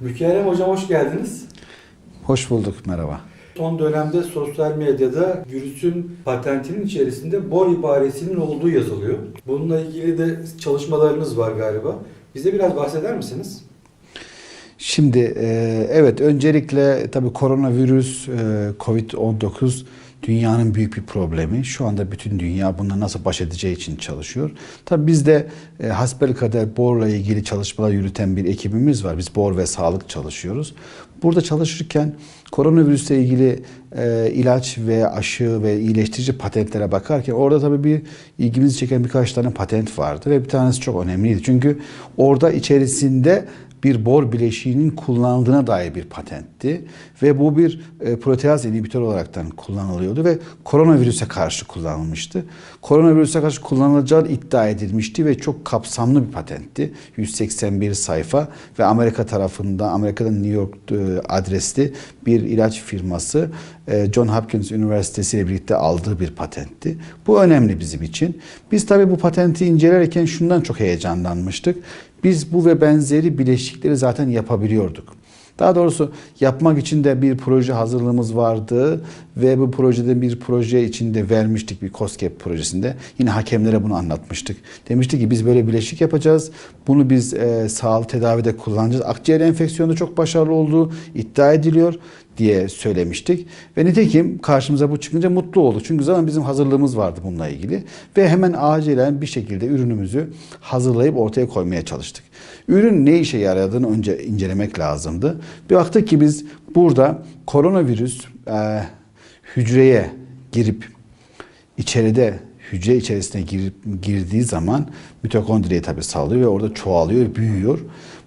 Mükerrem Hocam hoş geldiniz. Hoş bulduk, merhaba. Son dönemde sosyal medyada virüsün patentinin içerisinde bor ibaresinin olduğu yazılıyor. Bununla ilgili de çalışmalarınız var galiba. Bize biraz bahseder misiniz? Şimdi e, evet öncelikle tabii koronavirüs, e, Covid-19 dünyanın büyük bir problemi. Şu anda bütün dünya bununla nasıl baş edeceği için çalışıyor. Tabii biz de e, hasbelkader borla ilgili çalışmalar yürüten bir ekibimiz var. Biz bor ve sağlık çalışıyoruz. Burada çalışırken koronavirüsle ilgili e, ilaç ve aşı ve iyileştirici patentlere bakarken orada tabii bir ilgimizi çeken birkaç tane patent vardı ve bir tanesi çok önemliydi. Çünkü orada içerisinde bir bor bileşiğinin kullanıldığına dair bir patentti ve bu bir e, proteaz inhibitör olaraktan kullanılıyordu ve koronavirüse karşı kullanılmıştı. Koronavirüse karşı kullanılacağı iddia edilmişti ve çok kapsamlı bir patentti. 181 sayfa ve Amerika tarafında Amerika'da New York e, adresli bir ilaç firması e, John Hopkins Üniversitesi ile birlikte aldığı bir patentti. Bu önemli bizim için. Biz tabii bu patenti incelerken şundan çok heyecanlanmıştık. Biz bu ve benzeri bileşikleri zaten yapabiliyorduk. Daha doğrusu yapmak için de bir proje hazırlığımız vardı ve bu projede bir proje içinde vermiştik bir COSGAP projesinde. Yine hakemlere bunu anlatmıştık. Demiştik ki biz böyle bileşik yapacağız. Bunu biz e, sağlık tedavide kullanacağız. Akciğer enfeksiyonu çok başarılı olduğu iddia ediliyor diye söylemiştik. Ve nitekim karşımıza bu çıkınca mutlu olduk. Çünkü zaten bizim hazırlığımız vardı bununla ilgili. Ve hemen acilen bir şekilde ürünümüzü hazırlayıp ortaya koymaya çalıştık. Ürün ne işe yaradığını önce incelemek lazımdı. Bir baktık ki biz burada koronavirüs e, hücreye girip içeride hücre içerisine girip, girdiği zaman mitokondriye tabii sağlıyor ve orada çoğalıyor, büyüyor.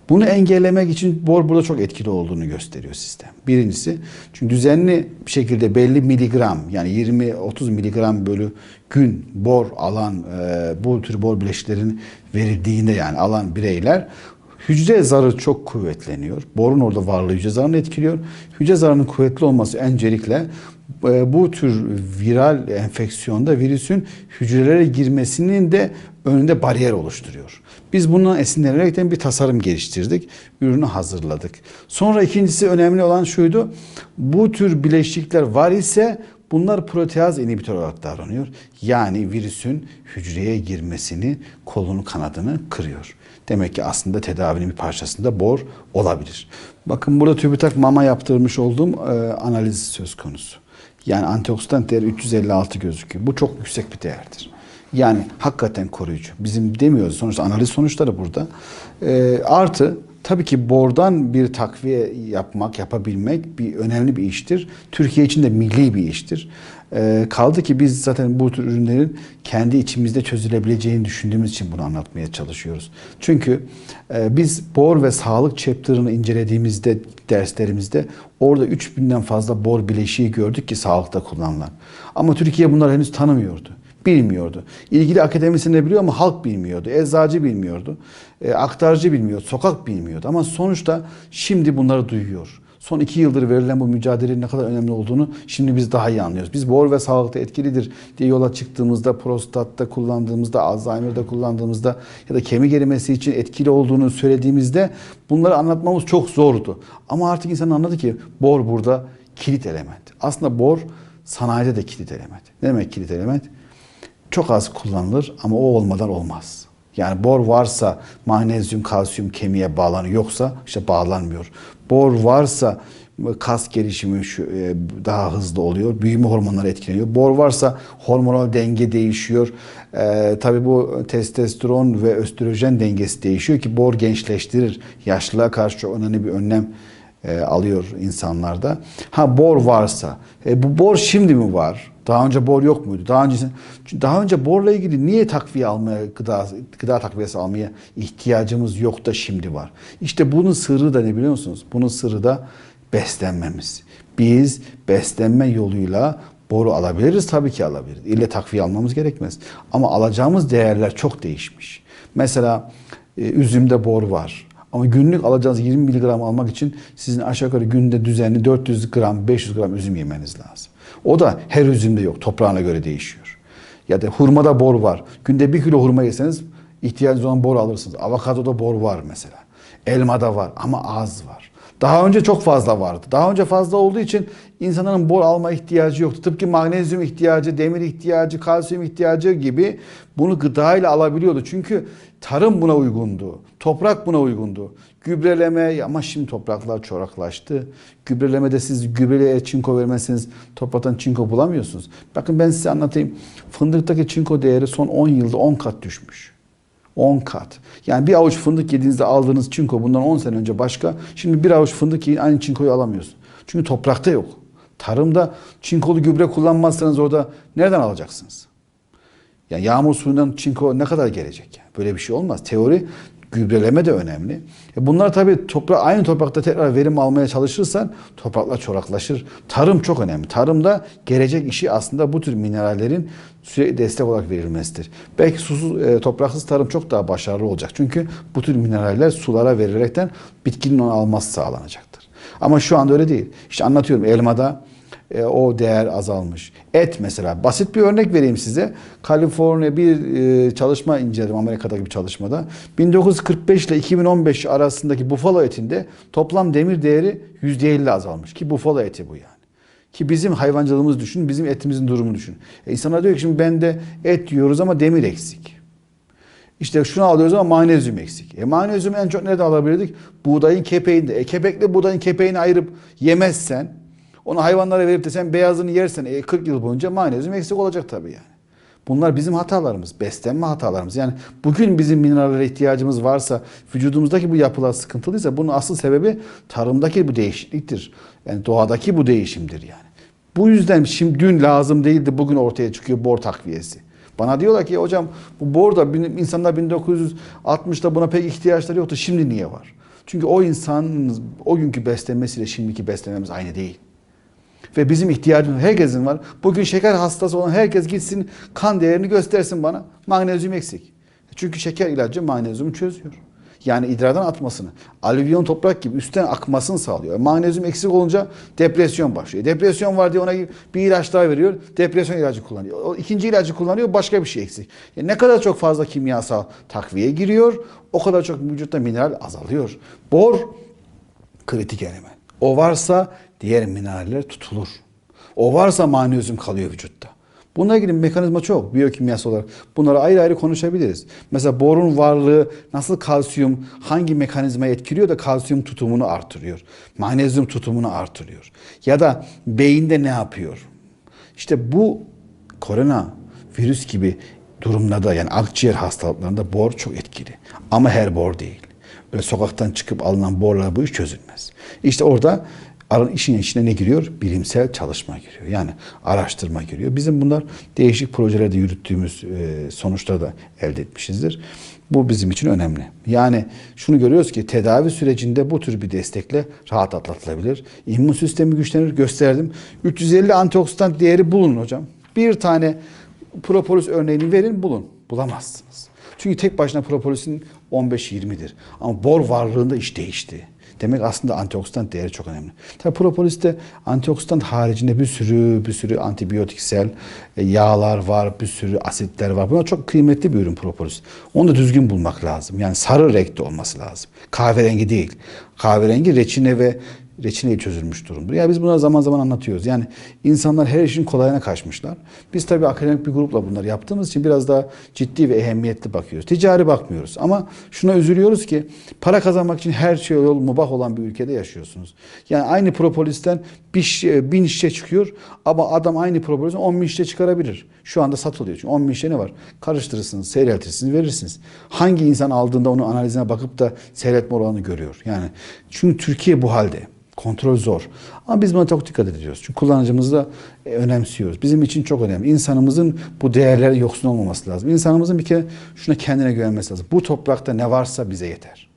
Bunu engellemek için bor burada çok etkili olduğunu gösteriyor sistem. Birincisi çünkü düzenli bir şekilde belli miligram yani 20-30 miligram bölü gün bor alan e, bu tür bor bileşiklerin verildiğinde yani alan bireyler hücre zarı çok kuvvetleniyor. Borun orada varlığı hücre zarını etkiliyor. Hücre zarının kuvvetli olması öncelikle e, bu tür viral enfeksiyonda virüsün hücrelere girmesinin de önünde bariyer oluşturuyor. Biz bundan esinlenerekten bir tasarım geliştirdik. Ürünü hazırladık. Sonra ikincisi önemli olan şuydu. Bu tür bileşikler var ise bunlar proteaz inhibitör olarak davranıyor. Yani virüsün hücreye girmesini, kolunu kanadını kırıyor. Demek ki aslında tedavinin bir parçasında bor olabilir. Bakın burada TÜBİTAK mama yaptırmış olduğum e, analiz söz konusu. Yani antioksidan değeri 356 gözüküyor. Bu çok yüksek bir değerdir. Yani hakikaten koruyucu. Bizim demiyoruz. Sonuçta analiz sonuçları burada. E, artı tabii ki bordan bir takviye yapmak, yapabilmek bir önemli bir iştir. Türkiye için de milli bir iştir. E, kaldı ki biz zaten bu tür ürünlerin kendi içimizde çözülebileceğini düşündüğümüz için bunu anlatmaya çalışıyoruz. Çünkü e, biz bor ve sağlık chapter'ını incelediğimizde derslerimizde orada 3000'den fazla bor bileşiği gördük ki sağlıkta kullanılan. Ama Türkiye bunları henüz tanımıyordu bilmiyordu. İlgili akademisyen biliyor ama halk bilmiyordu. Eczacı bilmiyordu. E, aktarcı bilmiyordu. Sokak bilmiyordu. Ama sonuçta şimdi bunları duyuyor. Son iki yıldır verilen bu mücadelenin ne kadar önemli olduğunu şimdi biz daha iyi anlıyoruz. Biz bor ve sağlıkta etkilidir diye yola çıktığımızda, prostatta kullandığımızda, Alzheimer'da kullandığımızda ya da kemik erimesi için etkili olduğunu söylediğimizde bunları anlatmamız çok zordu. Ama artık insan anladı ki bor burada kilit element. Aslında bor sanayide de kilit element. Ne demek kilit element? çok az kullanılır ama o olmadan olmaz. Yani bor varsa magnezyum, kalsiyum kemiğe bağlanıyor. Yoksa işte bağlanmıyor. Bor varsa kas gelişimi e, daha hızlı oluyor. Büyüme hormonları etkileniyor. Bor varsa hormonal denge değişiyor. Ee, tabii bu testosteron ve östrojen dengesi değişiyor ki bor gençleştirir. Yaşlılığa karşı önemli bir önlem e, alıyor insanlarda. Ha bor varsa, e, bu bor şimdi mi var? Daha önce bor yok muydu? Daha önce daha önce borla ilgili niye takviye almaya, gıda gıda takviyesi almaya ihtiyacımız yok da şimdi var? İşte bunun sırrı da ne biliyor musunuz? Bunun sırrı da beslenmemiz. Biz beslenme yoluyla boru alabiliriz tabii ki alabiliriz. İlle takviye almamız gerekmez. Ama alacağımız değerler çok değişmiş. Mesela e, üzümde bor var. Ama günlük alacağınız 20 miligram almak için sizin aşağı yukarı günde düzenli 400 gram, 500 gram üzüm yemeniz lazım. O da her üzümde yok. Toprağına göre değişiyor. Ya da hurmada bor var. Günde bir kilo hurma yeseniz ihtiyacınız olan bor alırsınız. Avokadoda bor var mesela. Elmada var ama az var. Daha önce çok fazla vardı. Daha önce fazla olduğu için insanların bor alma ihtiyacı yoktu. Tıpkı magnezyum ihtiyacı, demir ihtiyacı, kalsiyum ihtiyacı gibi bunu gıdayla alabiliyordu. Çünkü tarım buna uygundu. Toprak buna uygundu. Gübreleme ama şimdi topraklar çoraklaştı. Gübrelemede siz gübreliğe çinko vermezseniz topraktan çinko bulamıyorsunuz. Bakın ben size anlatayım. Fındıktaki çinko değeri son 10 yılda 10 kat düşmüş. 10 kat. Yani bir avuç fındık yediğinizde aldığınız çinko bundan 10 sene önce başka. Şimdi bir avuç fındık yiyin aynı çinkoyu alamıyorsun. Çünkü toprakta yok. Tarımda çinkolu gübre kullanmazsanız orada nereden alacaksınız? Yani yağmur suyundan çinko ne kadar gelecek? Yani? Böyle bir şey olmaz. Teori gübreleme de önemli. E bunlar tabii toprak aynı toprakta tekrar verim almaya çalışırsan topraklar çoraklaşır. Tarım çok önemli. Tarımda gelecek işi aslında bu tür minerallerin sürekli destek olarak verilmesidir. Belki susuz e, topraksız tarım çok daha başarılı olacak. Çünkü bu tür mineraller sulara verilerekten bitkinin onu alması sağlanacaktır. Ama şu anda öyle değil. İşte anlatıyorum elmada e, o değer azalmış. Et mesela basit bir örnek vereyim size. Kaliforniya bir e, çalışma inceledim Amerika'daki bir çalışmada. 1945 ile 2015 arasındaki bufalo etinde toplam demir değeri %50 azalmış ki bufalo eti bu yani. Ki bizim hayvancılığımız düşün, bizim etimizin durumu düşün. E insanlar diyor ki şimdi bende et yiyoruz ama demir eksik. İşte şunu alıyoruz ama magnezyum eksik. E magnezyum en çok nerede alabilirdik? Buğdayın kepeğinde. E kepekle buğdayın kepeğini ayırıp yemezsen, onu hayvanlara verip de sen beyazını yersen e, 40 yıl boyunca magnezyum eksik olacak tabii yani. Bunlar bizim hatalarımız, beslenme hatalarımız. Yani bugün bizim minerallere ihtiyacımız varsa, vücudumuzdaki bu yapılar sıkıntılıysa bunun asıl sebebi tarımdaki bu değişikliktir. Yani doğadaki bu değişimdir yani. Bu yüzden şimdi dün lazım değildi, bugün ortaya çıkıyor bor takviyesi. Bana diyorlar ki hocam bu bor da insanlar 1960'da buna pek ihtiyaçları yoktu. Şimdi niye var? Çünkü o insanın o günkü beslenmesiyle şimdiki beslenmemiz aynı değil. Ve bizim ihtiyacımız herkesin var. Bugün şeker hastası olan herkes gitsin kan değerini göstersin bana. Magnezyum eksik. Çünkü şeker ilacı magnezyumu çözüyor. Yani idrardan atmasını, alüvyon toprak gibi üstten akmasını sağlıyor. Magnezyum eksik olunca depresyon başlıyor. Depresyon var diye ona bir ilaç daha veriyor. Depresyon ilacı kullanıyor. O ikinci ilacı kullanıyor başka bir şey eksik. Yani ne kadar çok fazla kimyasal takviye giriyor o kadar çok vücutta mineral azalıyor. Bor kritik element. O varsa diğer mineraller tutulur. O varsa magnezyum kalıyor vücutta. Bununla ilgili mekanizma çok biyokimyasal olarak. Bunları ayrı ayrı konuşabiliriz. Mesela borun varlığı nasıl kalsiyum hangi mekanizma etkiliyor da kalsiyum tutumunu artırıyor. Magnezyum tutumunu artırıyor. Ya da beyinde ne yapıyor? İşte bu korona virüs gibi durumlarda yani akciğer hastalıklarında bor çok etkili. Ama her bor değil. Böyle sokaktan çıkıp alınan borla bu iş çözülmez. İşte orada işin içine ne giriyor? Bilimsel çalışma giriyor. Yani araştırma giriyor. Bizim bunlar değişik projelerde yürüttüğümüz e, sonuçları da elde etmişizdir. Bu bizim için önemli. Yani şunu görüyoruz ki tedavi sürecinde bu tür bir destekle rahat atlatılabilir. İmmün sistemi güçlenir gösterdim. 350 antioksidan değeri bulun hocam. Bir tane propolis örneğini verin bulun. Bulamazsınız. Çünkü tek başına propolisin 15-20'dir. Ama bor varlığında iş değişti. Demek aslında antioksidan değeri çok önemli. Tabi propoliste antioksidan haricinde bir sürü bir sürü antibiyotiksel e, yağlar var, bir sürü asitler var. Bunlar çok kıymetli bir ürün propolis. Onu da düzgün bulmak lazım. Yani sarı renkte olması lazım. Kahverengi değil. Kahverengi reçine ve reçineyi çözülmüş durumdur. Ya biz bunları zaman zaman anlatıyoruz. Yani insanlar her işin kolayına kaçmışlar. Biz tabii akademik bir grupla bunları yaptığımız için biraz daha ciddi ve ehemmiyetli bakıyoruz. Ticari bakmıyoruz. Ama şuna üzülüyoruz ki para kazanmak için her şey yol mubah olan bir ülkede yaşıyorsunuz. Yani aynı propolisten bir şişe, bin şişe çıkıyor ama adam aynı propolisten 10 bin şişe çıkarabilir. Şu anda satılıyor. Çünkü 10 bin şişe ne var? Karıştırırsınız, seyreltirsiniz, verirsiniz. Hangi insan aldığında onun analizine bakıp da seyretme oranını görüyor? Yani çünkü Türkiye bu halde. Kontrol zor. Ama biz buna çok dikkat ediyoruz. Çünkü kullanıcımızı da e, önemsiyoruz. Bizim için çok önemli. İnsanımızın bu değerlere yoksun olmaması lazım. İnsanımızın bir kere şuna kendine güvenmesi lazım. Bu toprakta ne varsa bize yeter.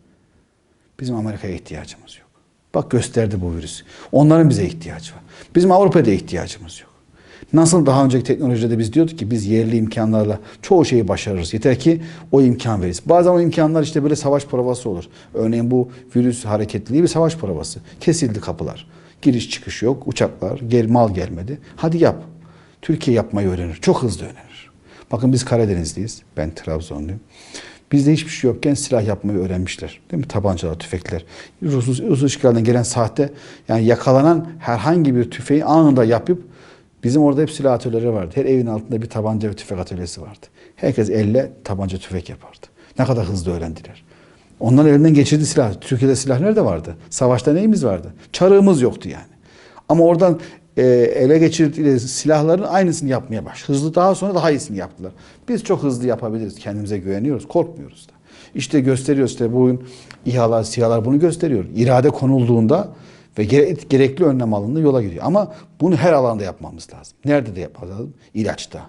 Bizim Amerika'ya ihtiyacımız yok. Bak gösterdi bu virüs. Onların bize ihtiyacı var. Bizim Avrupa'da ihtiyacımız yok. Nasıl daha önceki teknolojide biz diyorduk ki biz yerli imkanlarla çoğu şeyi başarırız. Yeter ki o imkan veririz. Bazen o imkanlar işte böyle savaş provası olur. Örneğin bu virüs hareketliliği bir savaş provası. Kesildi kapılar. Giriş çıkış yok. Uçaklar, gel, mal gelmedi. Hadi yap. Türkiye yapmayı öğrenir. Çok hızlı öğrenir. Bakın biz Karadenizliyiz. Ben Trabzonluyum. Bizde hiçbir şey yokken silah yapmayı öğrenmişler. Değil mi? Tabancalar, tüfekler. Rus, Rus işgalinden gelen sahte yani yakalanan herhangi bir tüfeği anında yapıp bizim orada hep silah atölyeleri vardı. Her evin altında bir tabanca ve tüfek atölyesi vardı. Herkes elle tabanca tüfek yapardı. Ne kadar hızlı öğrendiler. Onların elinden geçirdi silah. Türkiye'de silah nerede vardı? Savaşta neyimiz vardı? Çarığımız yoktu yani. Ama oradan e, ele geçirdikleri silahların aynısını yapmaya baş. Hızlı daha sonra daha iyisini yaptılar. Biz çok hızlı yapabiliriz. Kendimize güveniyoruz. Korkmuyoruz da. İşte gösteriyor işte bugün İHA'lar, SİHA'lar bunu gösteriyor. İrade konulduğunda ve gere- gerekli önlem alındığında yola gidiyor. Ama bunu her alanda yapmamız lazım. Nerede de yapmamız? İlaçta.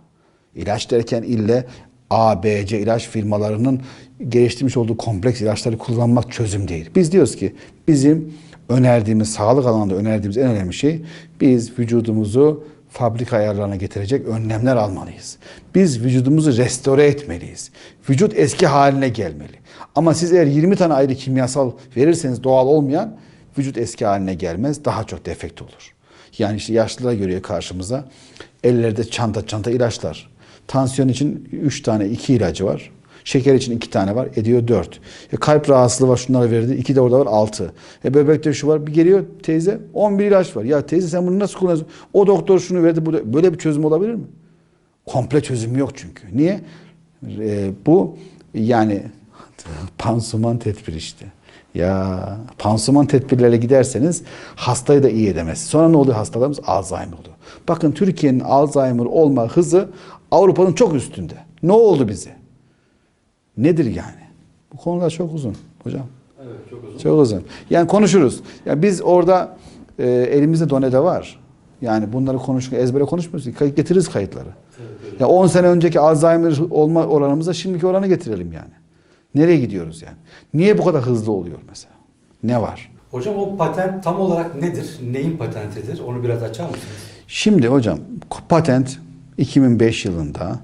İlaç derken ille A, B, C ilaç firmalarının geliştirmiş olduğu kompleks ilaçları kullanmak çözüm değil. Biz diyoruz ki bizim önerdiğimiz, sağlık alanında önerdiğimiz en önemli şey biz vücudumuzu fabrika ayarlarına getirecek önlemler almalıyız. Biz vücudumuzu restore etmeliyiz. Vücut eski haline gelmeli. Ama siz eğer 20 tane ayrı kimyasal verirseniz doğal olmayan vücut eski haline gelmez, daha çok defekt olur. Yani işte yaşlılara görüyor karşımıza. Ellerde çanta çanta ilaçlar. Tansiyon için 3 tane 2 ilacı var. Şeker için 2 tane var. Ediyor 4. E kalp rahatsızlığı var şunlara verdi. 2 de orada var 6. E bebekte şu var. Bir geliyor teyze 11 ilaç var. Ya teyze sen bunu nasıl kullanıyorsun? O doktor şunu verdi. Bu Böyle bir çözüm olabilir mi? Komple çözüm yok çünkü. Niye? E, bu yani pansuman tedbir işte. Ya pansuman tedbirlerle giderseniz hastayı da iyi edemez. Sonra ne oluyor hastalarımız? Alzheimer oluyor. Bakın Türkiye'nin Alzheimer olma hızı Avrupa'nın çok üstünde. Ne oldu bize? Nedir yani? Bu konular çok uzun hocam. Evet çok uzun. Çok uzun. Yani konuşuruz. Ya biz orada e, elimizde donede var. Yani bunları konuş ezbere konuşmuyoruz. Kay- Getiririz kayıtları. Ya 10 sene önceki Alzheimer olma oranımıza şimdiki oranı getirelim yani. Nereye gidiyoruz yani? Niye bu kadar hızlı oluyor mesela? Ne var? Hocam o patent tam olarak nedir? Neyin patentidir? Onu biraz açar mısınız? Şimdi hocam patent 2005 yılında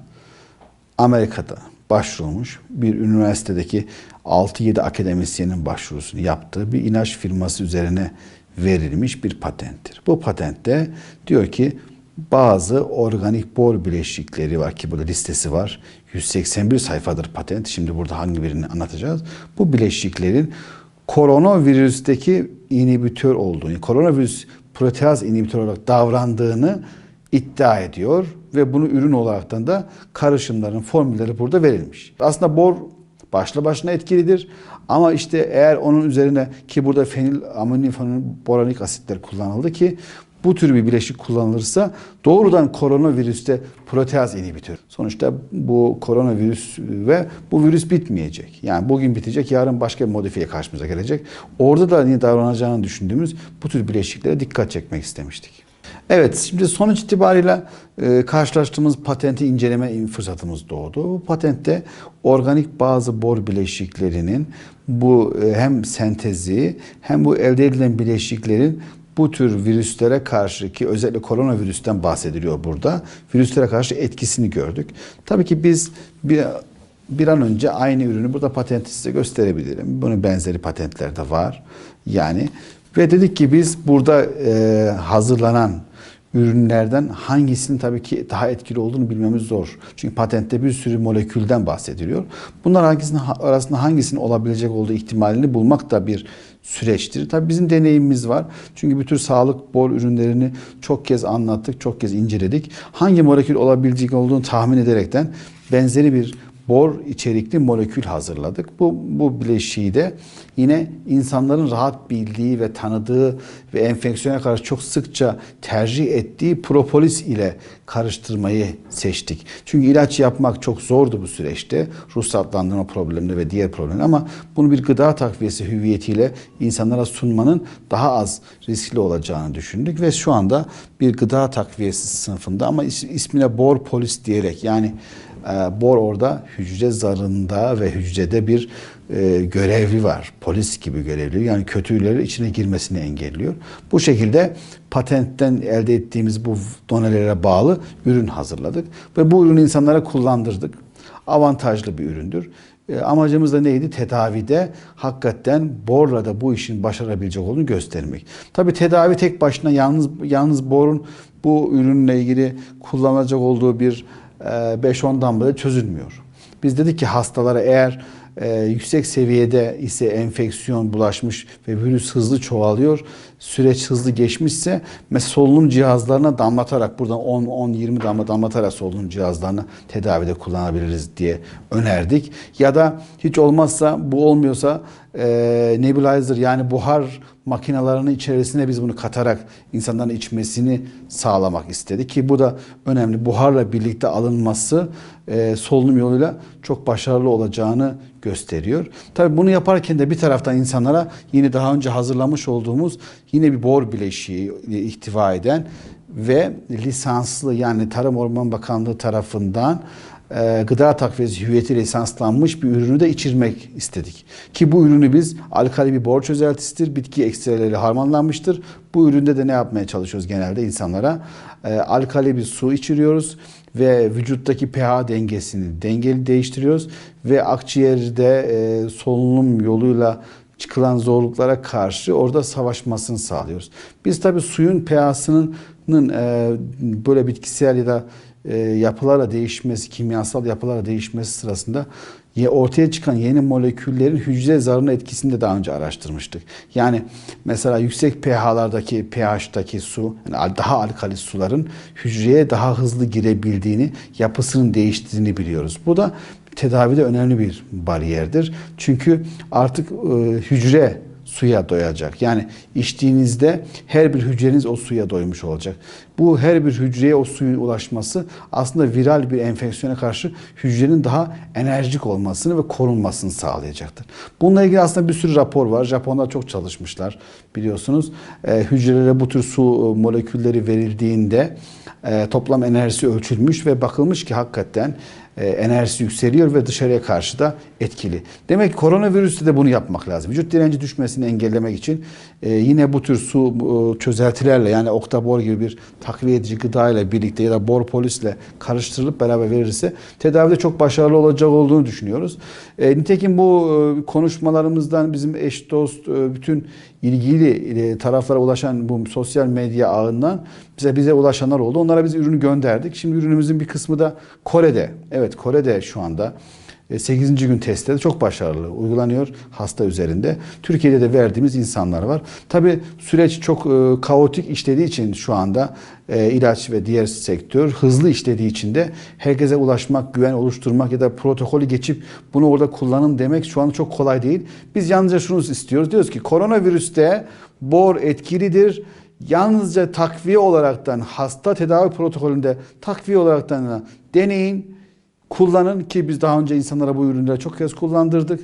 Amerika'da başvurulmuş bir üniversitedeki 6-7 akademisyenin başvurusunu yaptığı bir ilaç firması üzerine verilmiş bir patenttir. Bu patentte diyor ki bazı organik bor bileşikleri var ki burada listesi var. 181 sayfadır patent. Şimdi burada hangi birini anlatacağız? Bu bileşiklerin koronavirüsteki inhibitör olduğunu, koronavirüs proteaz inhibitör olarak davrandığını iddia ediyor ve bunu ürün olaraktan da karışımların formülleri burada verilmiş. Aslında bor başlı başına etkilidir ama işte eğer onun üzerine ki burada fenil aminofen boranik asitler kullanıldı ki bu tür bir bileşik kullanılırsa doğrudan koronavirüste proteaz inhibitör. Sonuçta bu koronavirüs ve bu virüs bitmeyecek. Yani bugün bitecek, yarın başka bir modifiye karşımıza gelecek. Orada da niye davranacağını düşündüğümüz bu tür bileşiklere dikkat çekmek istemiştik. Evet, şimdi sonuç itibariyle e, karşılaştığımız patenti inceleme fırsatımız doğdu. Bu patentte organik bazı bor bileşiklerinin bu e, hem sentezi hem bu elde edilen bileşiklerin bu tür virüslere karşı ki özellikle koronavirüsten bahsediliyor burada. Virüslere karşı etkisini gördük. Tabii ki biz bir bir an önce aynı ürünü burada patenti size gösterebilirim. Bunun benzeri patentler de var. Yani ve dedik ki biz burada e, hazırlanan ürünlerden hangisinin tabii ki daha etkili olduğunu bilmemiz zor. Çünkü patentte bir sürü molekülden bahsediliyor. Bunlar hangisinin arasında hangisinin olabilecek olduğu ihtimalini bulmak da bir süreçtir. Tabii bizim deneyimimiz var. Çünkü bir tür sağlık bor ürünlerini çok kez anlattık, çok kez inceledik. Hangi molekül olabilecek olduğunu tahmin ederekten benzeri bir bor içerikli molekül hazırladık. Bu, bu bileşiği de yine insanların rahat bildiği ve tanıdığı ve enfeksiyona karşı çok sıkça tercih ettiği propolis ile karıştırmayı seçtik. Çünkü ilaç yapmak çok zordu bu süreçte. Ruhsatlandırma problemleri ve diğer problemler ama bunu bir gıda takviyesi hüviyetiyle insanlara sunmanın daha az riskli olacağını düşündük ve şu anda bir gıda takviyesi sınıfında ama is- ismine bor polis diyerek yani bor orada hücre zarında ve hücrede bir e, görevli var. Polis gibi görevli. Yani kötüleri içine girmesini engelliyor. Bu şekilde patentten elde ettiğimiz bu donelere bağlı ürün hazırladık. Ve bu ürünü insanlara kullandırdık. Avantajlı bir üründür. E, amacımız da neydi? Tedavide hakikaten borla da bu işin başarabilecek olduğunu göstermek. Tabi tedavi tek başına yalnız yalnız borun bu ürünle ilgili kullanılacak olduğu bir 5-10 damlada çözülmüyor. Biz dedik ki hastalara eğer e, yüksek seviyede ise enfeksiyon bulaşmış ve virüs hızlı çoğalıyor, süreç hızlı geçmişse mesela solunum cihazlarına damlatarak buradan 10-20 damla damlatarak solunum cihazlarını tedavide kullanabiliriz diye önerdik. Ya da hiç olmazsa bu olmuyorsa e, nebulizer yani buhar makinalarının içerisine biz bunu katarak insanların içmesini sağlamak istedik ki bu da önemli. Buharla birlikte alınması e, solunum yoluyla çok başarılı olacağını gösteriyor. Tabii bunu yaparken de bir taraftan insanlara yine daha önce hazırlamış olduğumuz yine bir bor bileşiği ihtiva eden ve lisanslı yani Tarım Orman Bakanlığı tarafından e, gıda takviyesi hüviyeti lisanslanmış bir ürünü de içirmek istedik. Ki bu ürünü biz alkali bir bor çözeltisidir. Bitki ekstreleriyle harmanlanmıştır. Bu üründe de ne yapmaya çalışıyoruz genelde insanlara? E, alkali bir su içiriyoruz ve vücuttaki pH dengesini dengeli değiştiriyoruz ve akciğerde e, solunum yoluyla çıkılan zorluklara karşı orada savaşmasını sağlıyoruz. Biz tabii suyun pH'sının e, böyle bitkisel ya da e, yapılarla değişmesi, kimyasal yapılarla değişmesi sırasında ortaya çıkan yeni moleküllerin hücre zarına etkisini de daha önce araştırmıştık. Yani mesela yüksek pH'lardaki pH'taki su, yani daha alkali suların hücreye daha hızlı girebildiğini, yapısının değiştiğini biliyoruz. Bu da tedavide önemli bir bariyerdir. Çünkü artık e, hücre suya doyacak. Yani içtiğinizde her bir hücreniz o suya doymuş olacak. Bu her bir hücreye o suyun ulaşması aslında viral bir enfeksiyona karşı hücrenin daha enerjik olmasını ve korunmasını sağlayacaktır. Bununla ilgili aslında bir sürü rapor var. Japonlar çok çalışmışlar biliyorsunuz. Ee, hücrelere bu tür su e, molekülleri verildiğinde e, toplam enerjisi ölçülmüş ve bakılmış ki hakikaten e, enerjisi yükseliyor ve dışarıya karşı da etkili. Demek ki koronavirüste de bunu yapmak lazım. Vücut direnci düşmesini engellemek için e, yine bu tür su e, çözeltilerle yani oktabor gibi bir takviye edici gıda ile birlikte ya da borpolisle karıştırılıp beraber verirse tedavide çok başarılı olacak olduğunu düşünüyoruz. Nitekim bu konuşmalarımızdan bizim eş dost bütün ilgili e, taraflara ulaşan bu sosyal medya ağından bize bize ulaşanlar oldu. Onlara biz ürünü gönderdik. Şimdi ürünümüzün bir kısmı da Kore'de. Evet Kore'de şu anda 8. gün testte de çok başarılı uygulanıyor hasta üzerinde. Türkiye'de de verdiğimiz insanlar var. Tabi süreç çok e, kaotik işlediği için şu anda e, ilaç ve diğer sektör hızlı işlediği için de herkese ulaşmak, güven oluşturmak ya da protokolü geçip bunu orada kullanın demek şu anda çok kolay değil. Biz yalnızca şunu istiyoruz. Diyoruz ki koronavirüste bor etkilidir. Yalnızca takviye olaraktan hasta tedavi protokolünde takviye olaraktan deneyin kullanın ki biz daha önce insanlara bu ürünleri çok kez kullandırdık.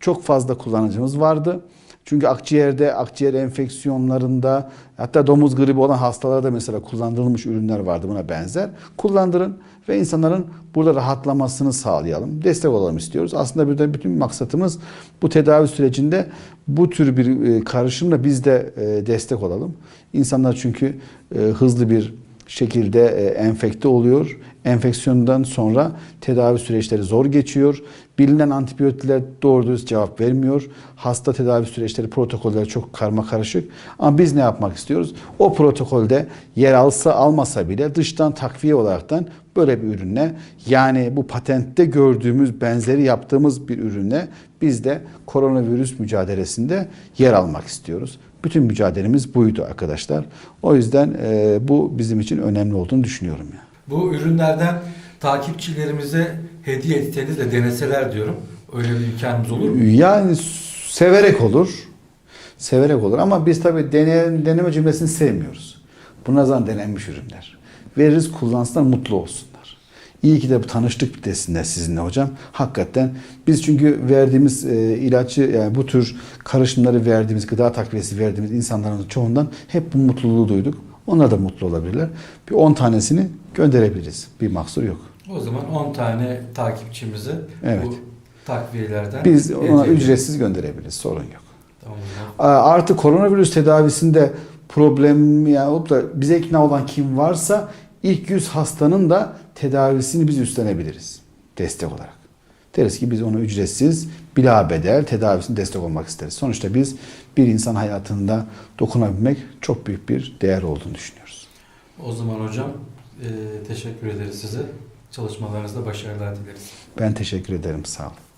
Çok fazla kullanıcımız vardı. Çünkü akciğerde, akciğer enfeksiyonlarında hatta domuz gribi olan hastalarda mesela kullandırılmış ürünler vardı buna benzer. Kullandırın ve insanların burada rahatlamasını sağlayalım. Destek olalım istiyoruz. Aslında burada bütün maksatımız bu tedavi sürecinde bu tür bir e, karışımla biz de e, destek olalım. İnsanlar çünkü e, hızlı bir şekilde e, enfekte oluyor. Enfeksiyondan sonra tedavi süreçleri zor geçiyor. Bilinen antibiyotikler doğru dürüst cevap vermiyor. Hasta tedavi süreçleri, protokoller çok karma karışık. Ama biz ne yapmak istiyoruz? O protokolde yer alsa almasa bile dıştan takviye olaraktan böyle bir ürünle yani bu patentte gördüğümüz benzeri yaptığımız bir ürünle biz de koronavirüs mücadelesinde yer almak istiyoruz. Bütün mücadelemiz buydu arkadaşlar. O yüzden e, bu bizim için önemli olduğunu düşünüyorum. Yani. Bu ürünlerden takipçilerimize hediye etseniz de deneseler diyorum. Öyle bir imkanımız olur mu? Yani severek olur. Severek olur ama biz tabii dene, deneme cümlesini sevmiyoruz. Bunlar zaten denenmiş ürünler. Veririz kullansınlar mutlu olsunlar. İyi ki de bu tanıştık desinler sizinle hocam. Hakikaten biz çünkü verdiğimiz e, ilacı yani bu tür karışımları verdiğimiz gıda takviyesi verdiğimiz insanların çoğundan hep bu mutluluğu duyduk. Onlar da mutlu olabilirler. Bir 10 tanesini gönderebiliriz. Bir mahsur yok. O zaman 10 tane takipçimize Evet. bu takviyelerden Biz ona ücretsiz gönderebiliriz. Sorun yok. Tamam. Artı koronavirüs tedavisinde problem yani olup da bize ikna olan kim varsa ilk 100 hastanın da tedavisini biz üstlenebiliriz destek olarak. Deriz ki biz onu ücretsiz bila bedel tedavisini destek olmak isteriz. Sonuçta biz bir insan hayatında dokunabilmek çok büyük bir değer olduğunu düşünüyoruz. O zaman hocam e, teşekkür ederiz size. Çalışmalarınızda başarılar dileriz. Ben teşekkür ederim. Sağ olun.